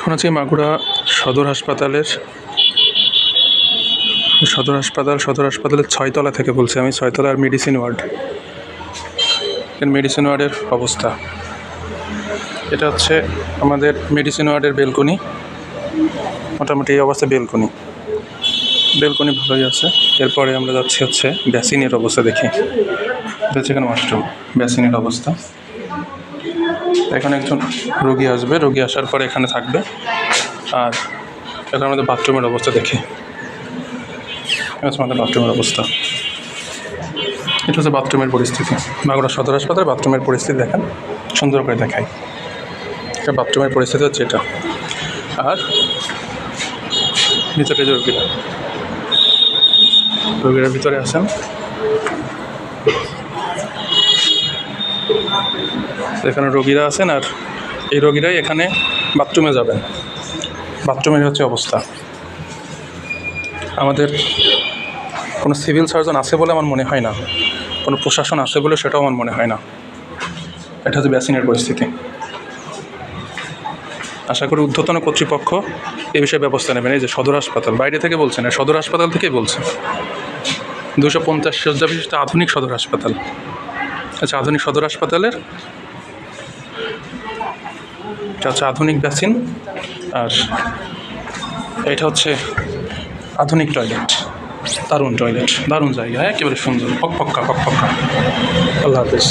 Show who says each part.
Speaker 1: এখন আছি মাগুরা সদর হাসপাতালের, সদর হাসপাতাল, সদর হাসপাতালের ছয়তলা থেকে বলছি আমি, ছয়তলার মেডিসিন ওয়ার্ড মেডিসিন ওয়ার্ডের অবস্থা। এটা হচ্ছে আমাদের মেডিসিন ওয়ার্ডের বেলকনি। মোটামুটি এই অবস্থা বেলকনি। বেলকনি ভালোই আছে। এরপরে আমরা যাচ্ছি হচ্ছে ব্যাসিনের অবস্থা দেখি। এখানে ওয়াশরুম ব্যাসিনের অবস্থা। এখানে একজন রোগী আসবে, রোগী আসার পরে এখানে থাকবে। আর এখন আমাদের বাথরুমের অবস্থা দেখি। আমাদের বাথরুমের অবস্থা। এটা হচ্ছে বাথরুমের পরিস্থিতি। মাগুরা সদর হাসপাতালে বাথরুমের পরিস্থিতি দেখেন, সুন্দর করে দেখাই। এটা বাথরুমের পরিস্থিতি হচ্ছে এটা। আর ভিতরে যে রোগীরা। রোগীরা ভিতরে আসেন। এখানে রোগীরা আছেন আর এই রোগীরাই এখানে বাথরুমে যাবেন। বাথরুমের হচ্ছে অবস্থা। আমাদের কোনো সিভিল সার্জন আছে বলে আমার মনে হয় না। কোনো প্রশাসন আছে বলে সেটাও আমার মনে হয় না। এটা হচ্ছে ব্যাসিনের পরিস্থিতি। আশা করি ঊর্ধ্বতন কর্তৃপক্ষ এ বিষয়ে ব্যবস্থা নেবেন। এই যে সদর হাসপাতাল, বাইরে থেকে বলছেন সদর হাসপাতাল থেকেই বলছে দুশো পঞ্চাশ শয্যা বিশিষ্ট আধুনিক সদর হাসপাতাল। আচ্ছা আধুনিক সদর হাসপাতালের? আচ্ছা আধুনিক ব্যাসিন আর এটা হচ্ছে আধুনিক টয়লেট। দারুণ টয়লেট, দারুণ জায়গা, একেবারে সুন্দর পক পক্কা পক পক্কা আল্লাহ হাফিজ।